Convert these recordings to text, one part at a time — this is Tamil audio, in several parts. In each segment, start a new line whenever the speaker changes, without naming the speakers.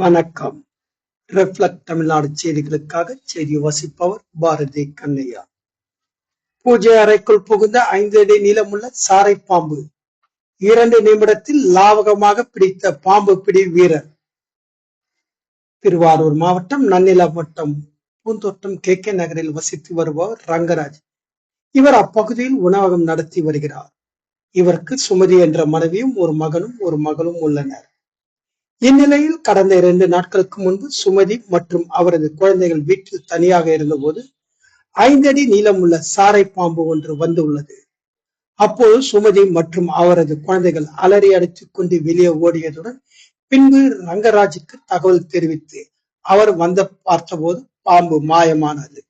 வணக்கம். தமிழ்நாடு செய்திகளுக்காக செய்தி வசிப்பவர் பாரதி கண்ணையா. பூஜை அறைக்குள் புகுந்த ஐந்து அடி நீளமுள்ள சாரை பாம்பு. இரண்டு நிமிடத்தில் லாவகமாக பிடித்த பாம்பு பிடி வீரர். திருவாரூர் மாவட்டம் நன்னில வட்டம் பூந்தோட்டம் கே கே நகரில் வசித்து வருபவர் ரங்கராஜ். இவர் அப்பகுதியில் உணவகம் நடத்தி வருகிறார். இவருக்கு சுமதி என்ற மனைவியும் ஒரு மகனும் ஒரு மகளும் உள்ளனர். இந்நிலையில் கடந்த இரண்டு நாட்களுக்கு முன்பு சுமதி மற்றும் அவரது குழந்தைகள் வீட்டில் தனியாக இருந்தபோது ஐந்தடி நீளமுள்ள சாரை பாம்பு ஒன்று வந்துள்ளது. அப்போது சுமதி மற்றும் அவரது குழந்தைகள் அலறி அடித்துக் கொண்டு வெளியே ஓடியதுடன் பின்பு ரங்கராஜுக்கு தகவல் தெரிவித்து அவர் வந்த பார்த்தபோது பாம்பு மாயமானது.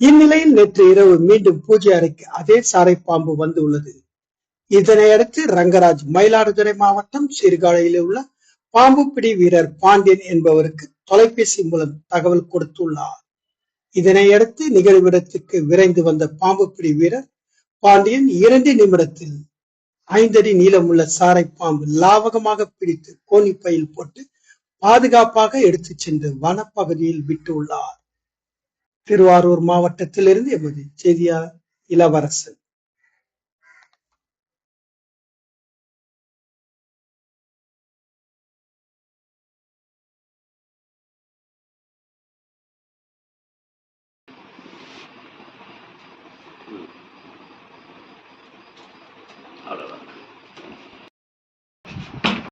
இந்நிலையில் நேற்று இரவு மீண்டும் பூஜை அறைக்கு அதே சாரை பாம்பு வந்து உள்ளது. இதனையடுத்து ரங்கராஜ் மயிலாடுதுறை மாவட்டம் சீர்காழியில் உள்ள பாம்பு பிடி வீரர் பாண்டியன் என்பவருக்கு தொலைபேசி மூலம் தகவல் கொடுத்துள்ளார். இதனையடுத்து நிகழ்விடத்திற்கு விரைந்து வந்த பாம்புப்பிடி வீரர் பாண்டியன் இரண்டு நிமிடத்தில் ஐந்தடி நீளமுள்ள சாரை பாம்பு லாவகமாக பிடித்து கோணிப்பையில் போட்டு பாதுகாப்பாக எடுத்துச் சென்று வனப்பகுதியில் விட்டுள்ளார். திருவாரூர் மாவட்டத்திலிருந்து எமது செய்தியாளர் இளவரசன். Mm.